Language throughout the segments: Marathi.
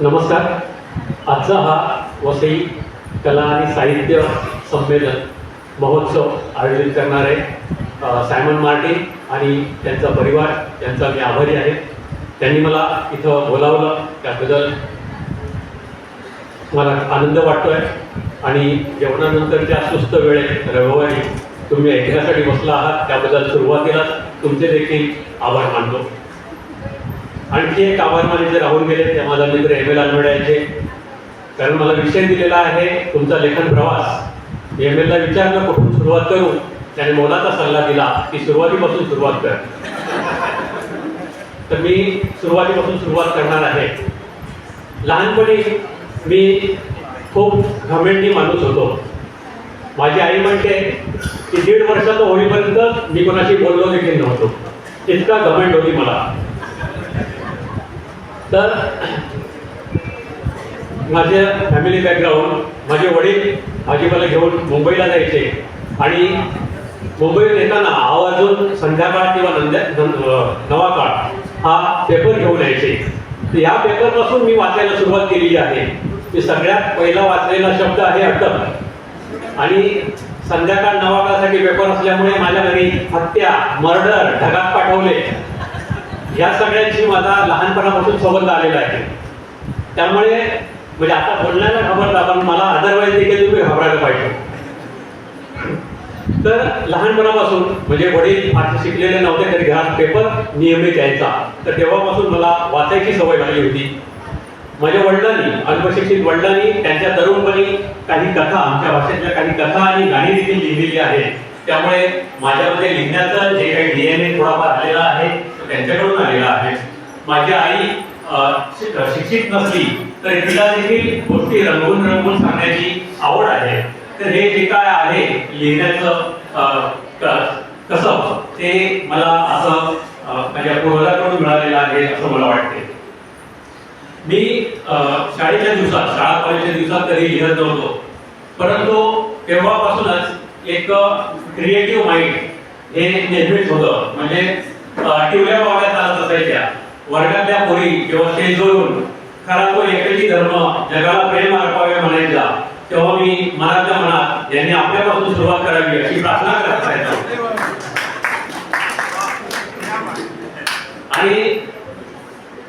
नमस्कार. आजचा हा वसई कला आणि साहित्य संमेलन महोत्सव आयोजित करणारे सायमन मार्टिन आणि त्यांचा परिवार यांचा मी आभारी आहे. त्यांनी मला इथं बोलावलं त्याबद्दल मला आनंद वाटतो आहे आणि जेवणानंतरच्या सुस्त वेळेत रविवारी तुम्ही ऐकण्यासाठी बसला आहात त्याबद्दल सुरुवातीलाच तुमचे देखील आभार मानतो. आणखी एक आभार जे राहून गेले ते माझा मित्र एम एल यांचे. कारण मला विषय दिलेला आहे तुमचा लेखन प्रवास. एम एलला विचारलं कुठून सुरुवात करू. त्याने मोलाचा सल्ला दिला की सुरुवातीपासून सुरुवात कर. तर मी सुरुवातीपासून सुरुवात करणार आहे. लहानपणी मी खूप घमेंडी माणूस होतो. माझी आई म्हणते की दीड वर्षाचं होईपर्यंत मी कोणाशी बोललो देखील नव्हतो. इतका घमेंड होती मला. तर माझे फॅमिली बॅकग्राऊंड माझे वडील आजीबाला घेऊन मुंबईला जायचे. आणि मुंबईत येताना आवर्जून संध्याकाळ किंवा नंद्या नवा काळ हा पेपर घेऊन यायचे. तर या पेपरपासून मी वाचायला सुरुवात केलेली आहे. की सगळ्यात पहिला वाचलेला शब्द आहे अटक. आणि संध्याकाळ नवा काळासाठी पेपर असल्यामुळे माझ्या घरी हत्या मर्डर ढगात पाठवले. या सगळ्यांशी माझा लहानपणापासून संबंध आलेला आहे. त्यामुळे म्हणजे आता बोलण्याला घाबरता पण मला अदरवाईज देखील तुम्ही घाबरायला पाहिजे. तर लहानपणापासून म्हणजे वडील आता शिकलेले नव्हते तरी घरात पेपर नियमित यायचा. तर तेव्हापासून मला वाचायची सवय लागली होती. माझ्या वडिलांनी अल्पशिक्षित वडिलांनी त्यांच्या तरुणपणी काही कथा आमच्या भाषेतल्या काही कथा आणि गाणी देखील लिहिलेली आहेत. त्यामुळे माझ्यामध्ये लिहिण्याचं जे काही डीएनए थोडाफार आलेला आहे त्यांच्याकडून आलेला आहे. माझी आई शिक्षित नसली तरी तिला देखील गोष्टी रंगवून रंगवून सांगण्याची आवड आहे. तर हे जे काय आहे लिहिण्याचं कसं ते मला असं माझ्या पूर्वजाकडून मिळालेलं आहे असं मला वाटते. मी शाळेच्या दिवसात शाळा कॉलेजच्या दिवसात कधी लिहित नव्हतो. परंतु तेव्हापासूनच एक क्रिएटिव्ह माइंड हे निर्मित होतं. म्हणजे टिवल्या बावड्या चालत असायच्या वर्गातल्या पोरी किंवा ते जोडून खरा तो एकही धर्म जगाला प्रेम अर्पावे म्हणायचा. तेव्हा मी मनातल्या मनात यांनी आपल्यापासून सुरुवात करावी अशी प्रार्थना करत राहायचो आणि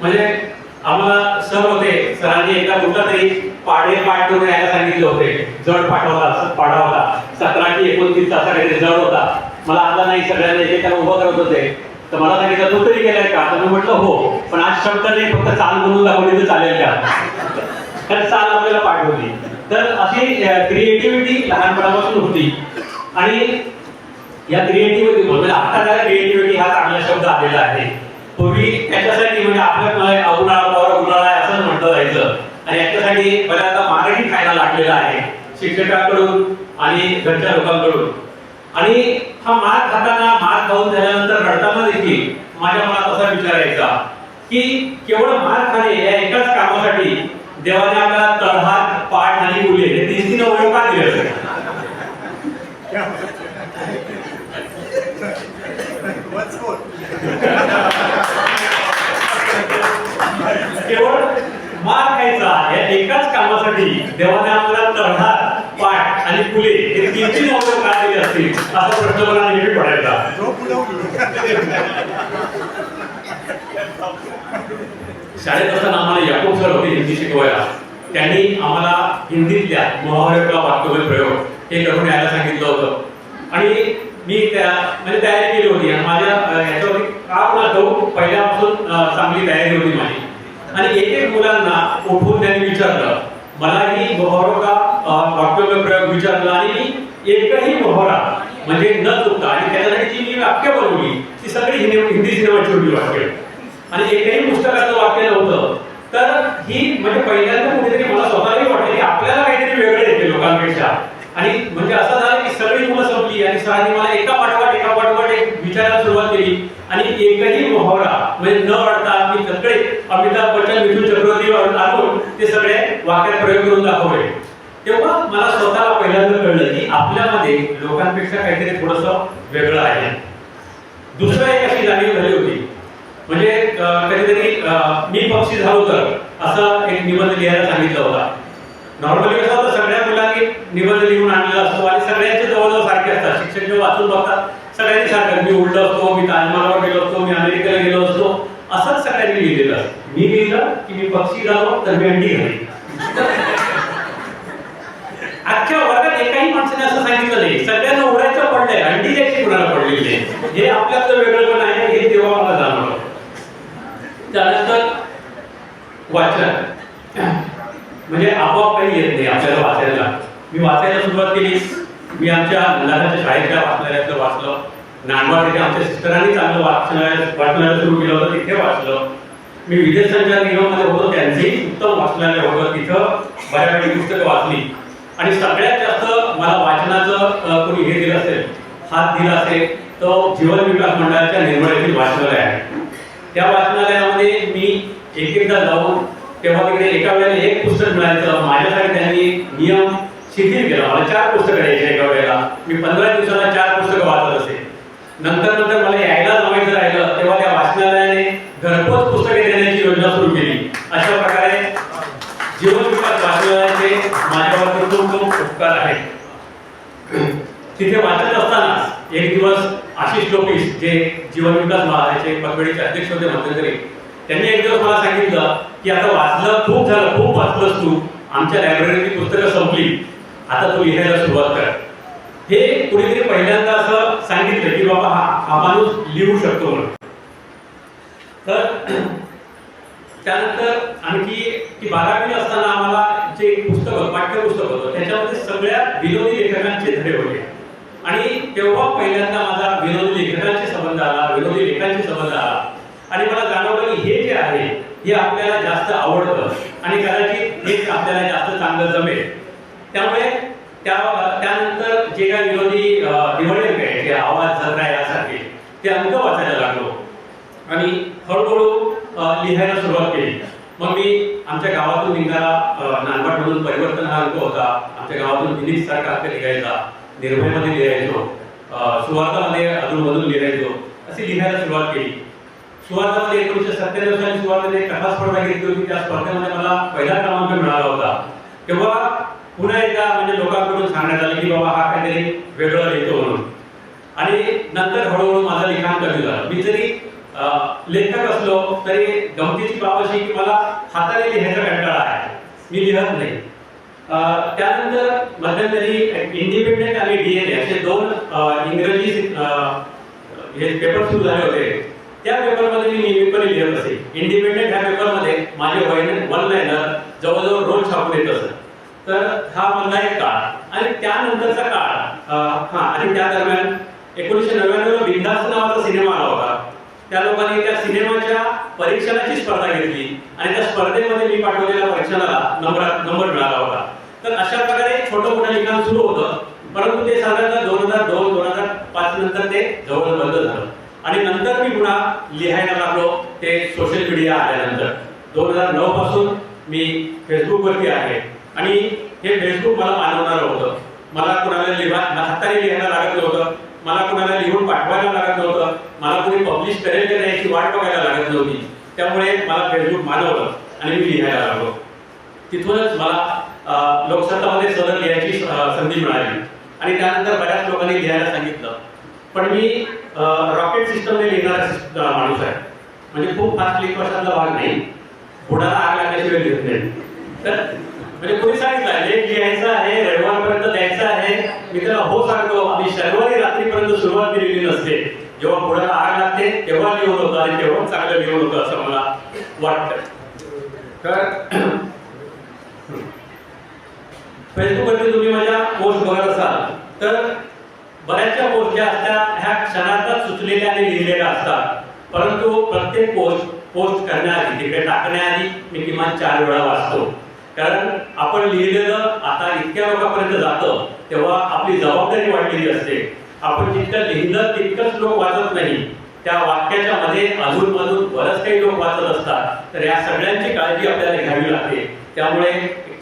म्हणजे आम्हाला सर होते सरांनी एकदा कुठला तरी पाढे पाठ करून यायला सांगितले होते. जड पाठवला होता स- होता सतरा एकोणतीस तासाकडे जड होता. मला आला नाही सगळ्यांना एकेकाला उभं करत होते. तर मला सांगितलं तू तरी गेलाय का? तर मी म्हटलं हो. पण आज शब्द नाही फक्त चाल बनवून दाखवली तर चालेल का? तर चाल आपल्याला पाठवली. तर अशी क्रिएटिव्हिटी लहानपणापासून होती. आणि या क्रिएटिव्हिटी म्हणजे आता त्याला क्रिएटिव्हिटी हा चांगला शब्द आलेला आहे. पूर्वी त्याच्यासाठी म्हणजे आपल्या उन्हाळा उन्हाळा असं म्हटलं जायचं. आणि याच्यासाठी बऱ्याचदा मराठी खायला लागलेला आहे. शिक्षकांकडून आणि घरच्या लोकांकडून. आणि हा मार खाताना मार खाऊन झाल्यानंतर रडताना देखील माझ्या मनात असा विचार यायचा की केवळ मार खाणे या एकाच कामासाठी देवाने आपल्याला तळहात पाठ आणि मुले हे तीन तीन अवयव का दिले असेल केवळ मार खायचा या एकाच कामासाठी देवाने आपल्याला तळहात पाठ आणि फुले हे तीन तीन अवयव का असतील. असा प्रश्न मला नेहमी पडायचा. शाळेत असताना आम्हाला याकूब सर होते हिंदी शिकवायला. त्यांनी आम्हाला हिंदीतल्या मुहावरे किंवा वाक्यवय प्रयोग हे करून यायला सांगितलं होतं. आणि मी त्या म्हणजे तयारी केली होती आणि माझ्या अं, याच्यावरती का मला पहिल्यापासून चांगली तयारी होती माझी. आणि एक एक मुलांना उठवून त्यांनी विचारलं. मलाही मोहरा का वाक्यभर प्रयोग विचारला आणि मी एकही मोहरा म्हणजे न चुकता आणि त्याच्यासाठी जी मी वाक्य बनवली ती सगळी हिंदी हिंदी सिनेमाची होती वाक्य. आणि एकही पुस्तकाचं वाक्य नव्हतं. तर ही म्हणजे पहिल्यांदा कुठेतरी मला स्वतःही वाटलं की आपल्याला काहीतरी वेगळं येते लोकांपेक्षा. आणि म्हणजे असं झालं की सगळी मुलं संपली आणि सरांनी मला एका पाठोपाठ एका पाठोपाठ एक विचारायला सुरुवात केली. आणि एकही मोहरा म्हणजे न अडता मी सगळे अमिताभ बच्चन मिथुन चक्रवर्ती आणून ते सगळे वाक्यात प्रयोग करून दाखवले. तेव्हा मला स्वतःला पहिल्यांदा कळलं की आपल्यामध्ये लोकांपेक्षा काहीतरी थोडस वेगळं आहे. दुसरं एक अशी जाणीव झाली होती. म्हणजे कधीतरी मी पक्षी झालो तर असा एक निबंध लिहायला सांगितलं होता. नॉर्मली कसं होतं सगळ्या मुलांनी निबंध लिहून आणलेला असतो आणि सगळ्यांचे जवळजवळ सारखे असतात. शिक्षक जेव्हा वाचून बघतात सगळ्यांनी सारखं मी उलट असतो मी ताजमहालावर गेलो असतो मी अमेरिकेला गेलो असतो. असंच सगळ्यांनी लिहिलेलं असतं. मी लिहिलं की मी पक्षी झालो तर मी अंडी घाली अख्ख्या वर्गात एकाही माणसाने असं सांगितलं नाही. सगळ्यांना उडायचं पडलंय अंडी द्यायची कुणाला पडलेली नाही. हे आपल्यातलं वेगळं पण आहे हे तेव्हा मला जाणवलं. त्यानंतर वाचन. म्हणजे आपोआप काही येत नाही आपल्याला वाचायला. मी वाचायला सुरुवात केली. मी आमच्या मुलाच्या शाळेच्या वाचनालयातलं वाचलं. नांदवाड तिथे आमच्या सिस्टरांनी चांगलं वाचनालय वाचनालय सुरू केलं होतं तिथे वाचलं. मी विदेश संचार निगममध्ये होतो त्यांचेही उत्तम वाचनालय होतं. तिथं बऱ्यापैकी पुस्तकं वाचली. आणि सगळ्यात जास्त मला वाचनाचं कोणी हे दिलं असेल हात दिला असेल तो जीवन विकास मंडळाच्या निर्मळेतील वाचनालय आहे. त्या वाचनालयामध्ये मी एक एकदा जाऊन तेव्हा तिकडे एका वेळेला एक पुस्तक मिळायचं माझ्यासाठी त्यांनी नियम शिथिल केला. मला चार पुस्तकं द्यायचे एका वेळेला. मी पंधरा दिवसाला चार पुस्तकं वाचत असे. नंतर नंतर मला यायला जमायचं राहिलं तेव्हा त्या वाचनालयाने घरपोच पुस्तके देण्याची योजना सुरू माझ्यावरती खूप उपकार आहे. तिथे वाचत असताना एक दिवस आशिष लोपिस जे जीवन विकास महाराजाचे पतवडीचे अध्यक्ष होते मध्यंतरी त्यांनी एक दिवस मला सांगितलं की आता वाचलं खूप झालं खूप वाचलंस तू. आमच्या लायब्ररीची पुस्तकं संपली. आता तू लिहायला सुरुवात कर. हे कुणीतरी पहिल्यांदा असं सांगितलं की बाबा हा हा माणूस लिहू शकतो म्हणून. तर त्यानंतर आणखी ती बारावी असताना आम्हाला जे एक पुस्तक पाठ्यपुस्तक होतं. त्याच्यामध्ये सगळ्या विनोदी लेखकांचे धडे होते. आणि तेव्हा पहिल्यांदा माझा विनोदी लेखकांशी संबंध आला विनोदी लेखांशी संबंध आला. आणि मला जाणवलं की हे जे आहे हे आपल्याला जास्त आवडतं. आणि कदाचित हेच आपल्याला जास्त चांगलं जमेल. त्यामुळे त्या त्यानंतर जे काही विनोदी निवडले काय जे आवाज जत्रा यासारखे ते अंक वाचायला लागलो. आणि हळूहळू लिहायला सुरुवात केली. मग मी आमच्या गावातून निघाला अ, परिवर्तन हा अंक होता. आमच्या गावातून दिलीप सारखा अंक लिहायचा निर्भयमध्ये लिहायचो सुवार्थामध्ये अधूनमधून लिहायचो अशी लिहायला सुरुवात केली. सुवार्थामध्ये एकोणीसशे सत्त्याण्णव साली सुवार्ताने एक कथा स्पर्धा घेतली होती त्या स्पर्धेमध्ये मला पहिला क्रमांक मिळाला होता. तेव्हा पुन्हा एकदा म्हणजे लोकांकडून सांगण्यात आलं की बाबा हा काहीतरी वेगळं लिहितो म्हणून. आणि नंतर हळूहळू माझं लिखाण कमी झालं. मी जरी लेखक असलो तरी गमतीची बाब अशी की मला हाताने लिहायचा कंटाळा आहे. मी लिहत नाही. त्यानंतर मध्यंतरी इंडिपेंडेंट आणि डीएनए असे दोन इंग्रजी हे पेपर सुरू झाले होते. त्या पेपरमध्ये मी नियमितपणे लिहत असे. इंडिपेंडेंट ह्या पेपरमध्ये माझे वन लाईनर जवळजवळ रोज छापून येत असत. तर हा मधला एक काळ. आणि त्यानंतरचा काळ हा आणि त्या दरम्यान एकोणीसशे नव्याण्णव बिंदास नावाचा सिनेमा आला होता. त्या लोकांनी त्या सिनेमाच्या परीक्षणाची स्पर्धा घेतली आणि त्या स्पर्धेमध्ये मी पाठवलेल्या परीक्षणाला नंबर नंबर मिळाला होता. तर अशा प्रकारे छोटं मोठं लिखाण सुरू होतं परंतु ते साधारणतः दोन हजार दोन दोन हजार पाच नंतर ते जवळ बंद झालं. आणि नंतर मी पुन्हा लिहायला लागलो ते सोशल मीडिया आल्यानंतर. दोन हजार नऊ पासून मी फेसबुकवरती आहे. आणि हे फेसबुक मला मानवणारं होतं. मला कुणाला लिहा हाताने लिहायला लागत नव्हतं. मला कुणाला लिहून पाठवायला लागत नव्हतं. मला कोणी पब्लिश करेल की नाही याची वाट बघायला लागत नव्हती. त्यामुळे मला फेसबुक मानवलं आणि मी लिहायला लागलो. तिथूनच मला लोकसत्तामध्ये सदर लिहायची संधी मिळाली. आणि त्यानंतर बऱ्याच लोकांनी लिहायला सांगितलं. पण मी रॉकेट सिस्टमने लिहिणारा माणूस आहे. म्हणजे खूप फास्ट लिहित वर्षातला भाग नाही. घोडाला आग लागल्याशिवाय लिहित नाही. तर म्हणजे कोणी सांगितलं लेख लिहायचा आहे रविवारपर्यंत द्यायचा आहे मी त्याला हो सांगतो आणि शनिवारी सुरुवात केलेली नसते. जेव्हा बुडाला आग लागते तेव्हा निवड होतं आणि तेव्हा चांगलं निवड होतं असं मला वाटतं. तर फेसबुकवरती तुम्ही माझ्या पोस्ट बघत असाल तर बऱ्याचशा पोस्ट ज्या असतात ह्या क्षणातच सुचलेल्या आणि लिहिलेल्या असतात. परंतु प्रत्येक पोस्ट पोस्ट करण्याआधी तिकडे टाकण्याआधी मी किमान चार वेळा वाचतो. कारण आपण लिहिलेलं आता इतक्या लोकांपर्यंत जातं तेव्हा आपली जबाबदारी वाढलेली असते. आपण जितकं लिहिलं तितकंच लोक वाचत नाही. त्या वाक्याच्या मध्ये अजून मधून बरंच काही लोक वाचत असतात. तर या सगळ्यांची काळजी आपल्याला घ्यावी लागते. त्यामुळे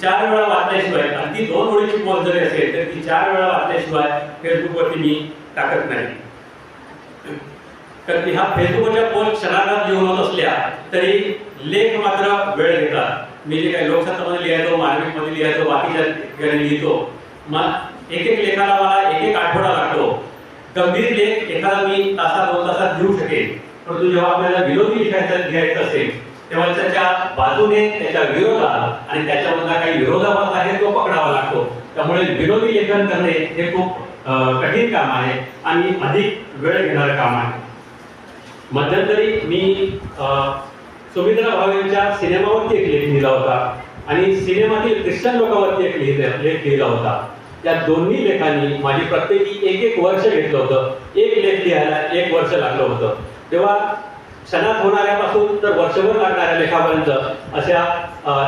चार वेळा वाचल्याशिवाय अगदी दोन ओळीची पोस्ट जरी असेल तर ती चार वेळा वाचल्याशिवाय फेसबुकवरती मी टाकत नाही. तर ह्या फेसबुकच्या पोस्ट क्षणार्धात लिहून होत असल्या तरी लेख मात्र वेळ घेतात. मी जे काही लोकशास्त्रामध्ये लिहायचो मार्मिकमध्ये लिहायचो बाकीच्या ठिकाणी लिहितो मग एक एक लेखाला मला एक एक आठवडा लागतो. गंभीर लेख एखादा मी तासा दोन तासात लिहू शकेल परंतु जेव्हा आपल्याला विरोधी लिहायचं घ्यायचं असेल तेव्हा त्याच्या बाजूने त्याच्या विरोधात आणि त्याच्यामधला काही विरोधाभास आहे तो पकडावा लागतो. त्यामुळे विरोधी लेखन करणे हे खूप कठीण काम आहे आणि अधिक वेळ घेणारं काम आहे. मध्यंतरी मी अं, सुमित्रा भावेंच्या सिनेमावरती एक लेख लिहिला होता आणि सिनेमातील ख्रिश्चन लोकांवरती एक लिहिला- लेख लिहिला होता. त्या दोन्ही लेखांनी माझी प्रत्येकी एक एक वर्ष घेतलं होतं. एक लेख लिहायला एक वर्ष लागलं होतं. तेव्हा क्षणात होणाऱ्यापासून तर वर्षभर लागणाऱ्या लेखापर्यंत अशा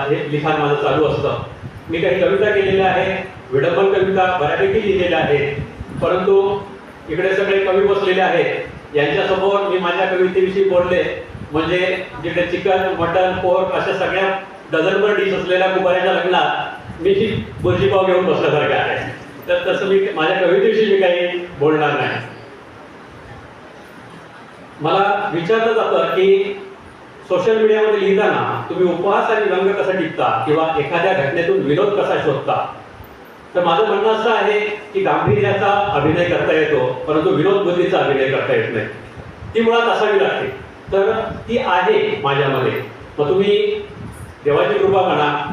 हे लिखाण माझं चालू असतं. मी काही कविता केलेल्या आहेत विडंबन कविता बऱ्यापैकी लिहिलेल्या आहेत. परंतु इकडे सगळे कवी बसलेले आहेत. यांच्यासमोर मी माझ्या कवितेविषयी बोलले. म्हणजे जिकडे चिकन मटन पोर्क अशा सगळ्या डझनभर डिश असलेल्या कुबाऱ्याच्या लग्नात मी बुर्जीपाव घेऊन बसल्यासारखे आहे तर तसं मी माझ्या कवितेविषयी मी काही बोलणार नाही. मला विचारलं जातं की सोशल मीडियामध्ये लिहिताना तुम्ही उपहास आणि रंग कसा टिकता किंवा एखाद्या घटनेतून विनोद कसा शोधता? तर माझं म्हणणं असं आहे की गांभीर्याचा अभिनय करता येतो परंतु विनोद बुद्धीचा अभिनय करता येत नाही. ती मुळात असावी लागते. तर ती आहे माझ्यामध्ये. मग तुम्ही देवाची कृपा म्हणा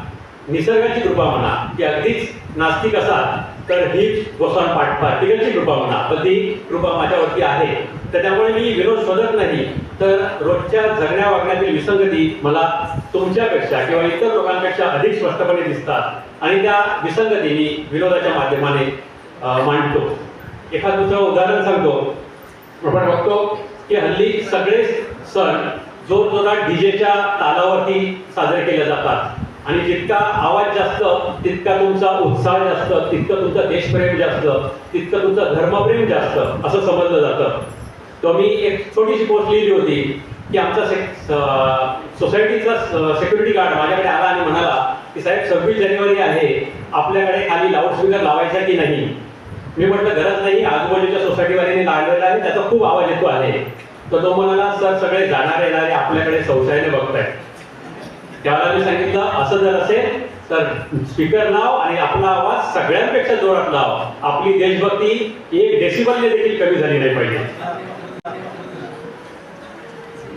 निसर्गाची कृपा म्हणा की अगदीच नास्तिक असाल तर ही गोसाण पाठ तिघांची कृपा म्हणा पण ती कृपा माझ्यावरती आहे. तर त्यामुळे मी विनोद शोधत नाही. तर रोजच्या जगण्या वागण्यातील विसंगती मला तुमच्यापेक्षा किंवा इतर लोकांपेक्षा अधिक स्पष्टपणे दिसतात. आणि त्या विसंगती मी विनोदाच्या माध्यमाने मांडतो. एखादं दुसरं उदाहरण सांगतो. आपण बघतो की हल्ली सगळे सण जोर जोरात डीजेच्या तालावरती साजरे केले जातात. आणि जितका आवाज जास्त तितका तुमचा उत्साह जास्त तितकं तुमचं देशप्रेम जास्त तितकं तुमचं धर्मप्रेम जास्त असं समजलं जातं. तर मी एक छोटीशी पोस्ट लिहिली होती की आमचा सोसायटीचा सेक्युरिटी गार्ड माझ्याकडे आला आणि म्हणाला की साहेब सव्वीस जानेवारी आहे आपल्याकडे खाली लाऊडस्पीकर लावायचा की नाही? मी म्हटलं गरज नाही आजूबाजूच्या सोसायटीवाल्याने लावलेला आहे त्याचा खूप आवाज येतो आहे. तर तो म्हणाला सर सगळे जाणारे येणारे आपल्याकडे संशयाने बघतायत. त्यावेळेला मी सांगितलं असं जर असेल तर स्पीकर लाव आणि आपला आवाज सगळ्यांपेक्षा जोरात लाव. आपली देशभक्ती एक डेसिबलने देखील कमी झाली नाही पाहिजे.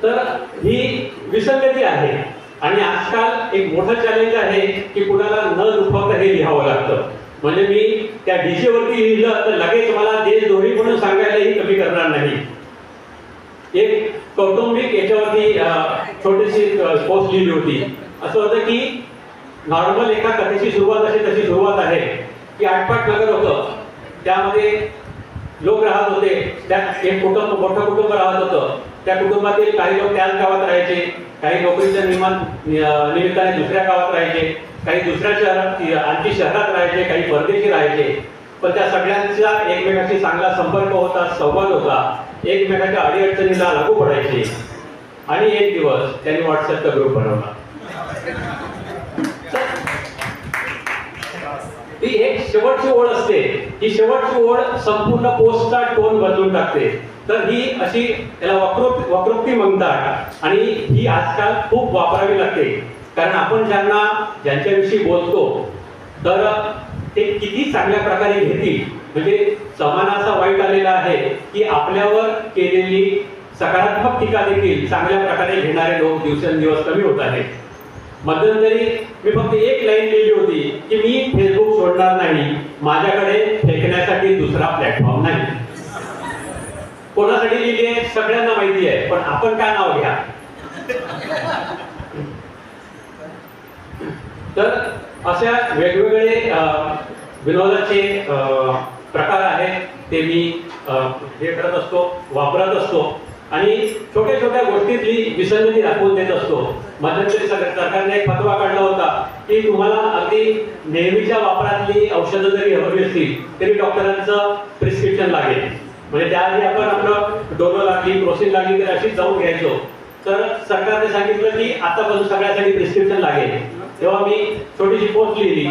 तर ही विसंगती आहे. आणि आजकाल एक मोठं चॅलेंज आहे की कुणाला न दुखावता हे लिहावं लागतं. म्हणजे मी त्या डीजे वरती लिहिलं तर लगेच मला देशद्रोही म्हणून सांगायलाही कमी करणार नाही. एक कौटुंबिक याच्यावरती छोटीशी पोस्ट लिहिली होती. असं होतं की नॉर्मल एका कथेची सुरुवात अशी तशी सुरुवात आहे की आठपाठ नगर होतं. त्यामध्ये लोक राहत होते. त्या एक कुटुंब मोठं कुटुंब राहत होतं. त्या कुटुंबातील काही लोक त्याच गावात राहायचे. काही नोकरीच्या निर्माण निमित्ताने दुसऱ्या गावात राहायचे. काही दुसऱ्या शहरात आणखी शहरात राहायचे. काही परदेशी राहायचे. पण त्या सगळ्यांचा एकमेकांशी चांगला संपर्क होता संवाद होता. एकमेकांच्या अडीअडचणीला लागू पडायचे. आणि एक दिवस त्यांनी व्हॉट्सअपचा ग्रुप बनवला. ती एक शेवटची ओळ असते. ही शेवटची ओळ संपूर्ण पोस्टचा टोन बदलून टाकते. तर ही अशी त्याला वक्रोक्ती वक्रोक्ती म्हणतात. आणि ही आजकाल खूप वापरावी लागते. कारण आपण ज्यांना ज्यांच्याविषयी बोलतो तर ते किती चांगल्या प्रकारे घेतील? म्हणजे समानाचा वाईट आलेला आहे की आपल्यावर केलेली सकारात्मक टीका देखील चांगल्या प्रकारे घेणारे लोक दिवसेंदिवस कमी होत आहेत. मध्यंतरी मी फक्त एक लाईन लिहिली होती की मी फेसबुक सोडणार नाही माझ्याकडे फेकण्यासाठी दुसरा प्लॅटफॉर्म नाही. कोणासाठी लिहिली आहे? सगळ्यांना माहिती आहे पण आपण काय नाव घ्या? तर अशा वेगवेगळे विनोदाचे प्रकार आहेत ते मी हे करत असतो वापरत असतो. आणि छोट्या छोट्या गोष्टीतली विसंगती दाखवून देत असतो. मध्यंतरी सरकारने एक फतवा काढला होता की तुम्हाला अगदी नेहमीच्या वापरातली औषधं जरी हवी असतील तरी डॉक्टरांचं प्रिस्क्रिप्शन लागेल. म्हणजे त्याआधी आपण आपलं डोलो लागली प्रोसिन लागली तर अशी जाऊन घ्यायचो. तर सरकारने सांगितलं की आतापासून सगळ्यासाठी प्रिस्क्रिप्शन लागेल. तेव्हा मी छोटीशी पोस्ट लिहिली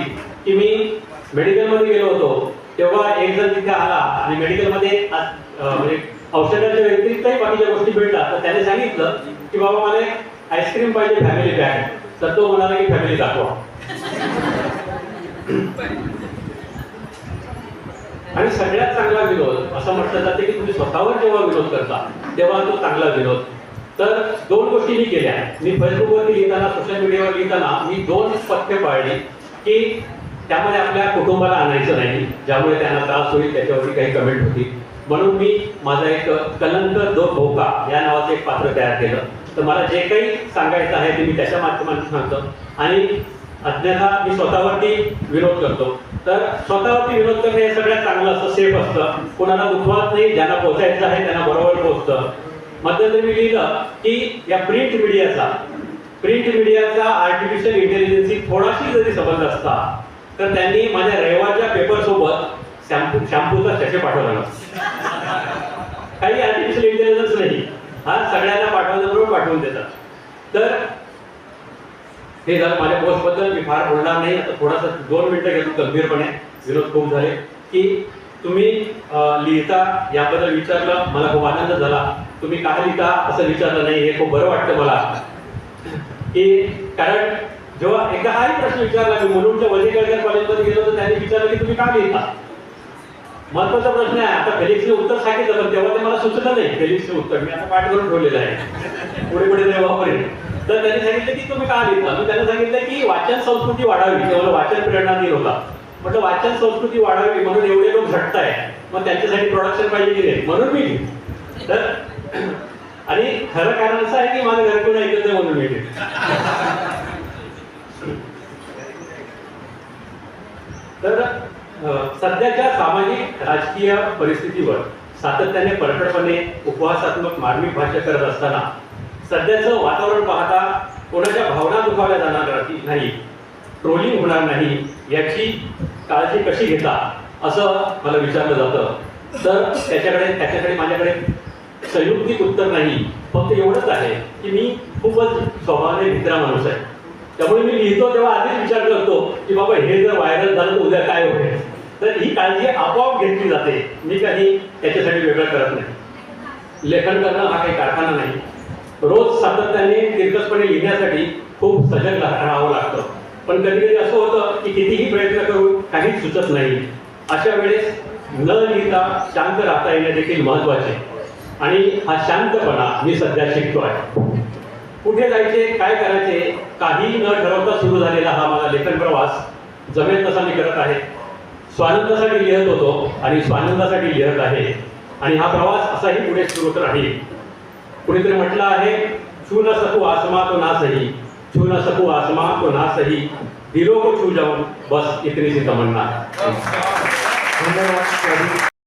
की मी मेडिकलमध्ये गेलो होतो तेव्हा एक जण तिथे आला आणि मेडिकलमध्ये म्हणजे औषधाच्या व्यतिरिक्तही बाकीच्या गोष्टी भेटतात तर त्याने सांगितलं की बाबा मला आईस्क्रीम पाहिजे फॅमिली पॅक तर तो म्हणाला की फॅमिली दाखवा. आणि सगळ्यात चांगला विनोद असं म्हटलं जाते की तुम्ही स्वतःवर जेव्हा विनोद करता तेव्हा तो चांगला विनोद. तर दोन गोष्टी मी केल्या. मी फेसबुकवरती लिहिताना सोशल मीडियावर लिहिताना मी दोन पथ्य पाळली की त्यामध्ये आपल्या कुटुंबाला आणायचं नाही ज्यामुळे त्यांना त्रास होईल त्याच्यावरती काही कमेंट होती म्हणून मी माझा एक कलंक दो भोका या नावाचं एक पात्र तयार केलं. तर मला जे काही सांगायचं आहे ते मी त्याच्या माध्यमातून सांगतो. आणि अज्ञाता मी स्वतःवरती विरोध करतो. तर स्वतःवरती विरोध करणे हे सगळ्यात चांगलं असतं सेफ असतं. कोणाला दुखवत नाही ज्यांना पोचायचं आहे त्यांना बरोबर पोचतं. मध्यंतरी मी लिहिलं की या प्रिंट मीडियाचा प्रिंट मीडियाचा आर्टिफिशियल इंटेलिजन्सी थोडाशी जरी संबंध असता तर त्यांनी माझ्या रविवारच्या पेपर सोबत शॅम्पू शॅम्पूचा शशे पाठवला. काही आर्टिफिशियल इंटेलिजन्स नाही. हा सगळ्यांना पाठवल्याबरोबर पाठवून देतात. तर हे झालं माझ्या पोस्टबद्दल मी फार बोलणार नाही आता थोडासा दोन मिनिटं घेतो गंभीरपणे. विरोध खूप झाले. की तुम्ही लिहिता याबद्दल विचारलं मला खूप आनंद झाला. तुम्ही का लिहिता असं विचारलं नाही हे खूप बरं वाटतं मला. की कारण जेव्हा एका हाही प्रश्न विचारला मी मुलुंडच्या वजीकरकर कॉलेजमध्ये गेलो तर त्यांनी विचारलं की तुम्ही का लिहिता? महत्त्वाचा प्रश्न आहे. आता फेलिक्सने उत्तर सांगितलं पण तेव्हा ते मला सुचलं नाही. फेलिक्सचे उत्तर मी आता पाठ करून ठेवलेलं आहे. पुढे पुढे ते वापरेल तर त्यांनी सांगितलं की तुम्ही का लिहिता? मी त्यांना सांगितलं की वाचन संस्कृती वाढावी. तेव्हा वाचन प्रेरणा नाही होता. म्हटलं वाचन संस्कृती वाढावी म्हणून एवढे लोक झटताय मग त्यांच्यासाठी प्रोडक्शन पाहिजे की नाही? म्हणून मी तर आणि खरं कारण असं आहे की माझं घर ऐकत नाही म्हणून मी तर सध्याच्या सामाजिक राजकीय परिस्थितीवर सातत्याने परखडपणे उपवासात्मक मार्मिक भाष्य करत असताना सध्याचं वातावरण पाहता कोणाच्या भावना दुखावल्या जाणार नाही- नाही ट्रोलिंग होणार नाही याची काळजी कशी घेता असं मला विचारलं जातं. तर त्याच्याकडे त्याच्याकडे माझ्याकडे संयुक्तिक उत्तर नाही. फक्त एवढंच आहे की मी खूपच स्वभावाने मित्रा माणूस आहे. त्यामुळे मी लिहितो तेव्हा आधीच विचार करतो की बाबा हे जर व्हायरल झालं तर उद्या काय होईल? तर ही काळजी आपोआप घेतली जाते. मी काही त्याच्यासाठी वेगळं करत नाही. लेखन करणं हा काही कारखाना नाही. रोज सातत्याने तिरकसपणे लिहिण्यासाठी खूप सजग राहावं लागतं. पण कधी कधी असं होतं की कितीही प्रयत्न करून काहीच सुचत नाही. अशा वेळेस न लिहिता शांत राहता येणे देखील महत्त्वाचे आणि हा शांतपणा मी सध्या शिकतो आहे. कुठे जायचे काय करायचे काही न ठरवता सुरू झालेला हा माझा लेखन प्रवास जमेल तसा मी करत आहे. स्वानंदासाठी लिहत होतो आणि स्वानंदासाठी लिहत आहे. आणि हा प्रवास असाही पुढे सुरू राहील. कुणीतरी म्हटलं आहे छू न सकू आसमा तो ना सही छू न सकू आसमा तो ना सही दिलो को छू जाऊन बस इतनी सी तमन्ना है. धन्यवाद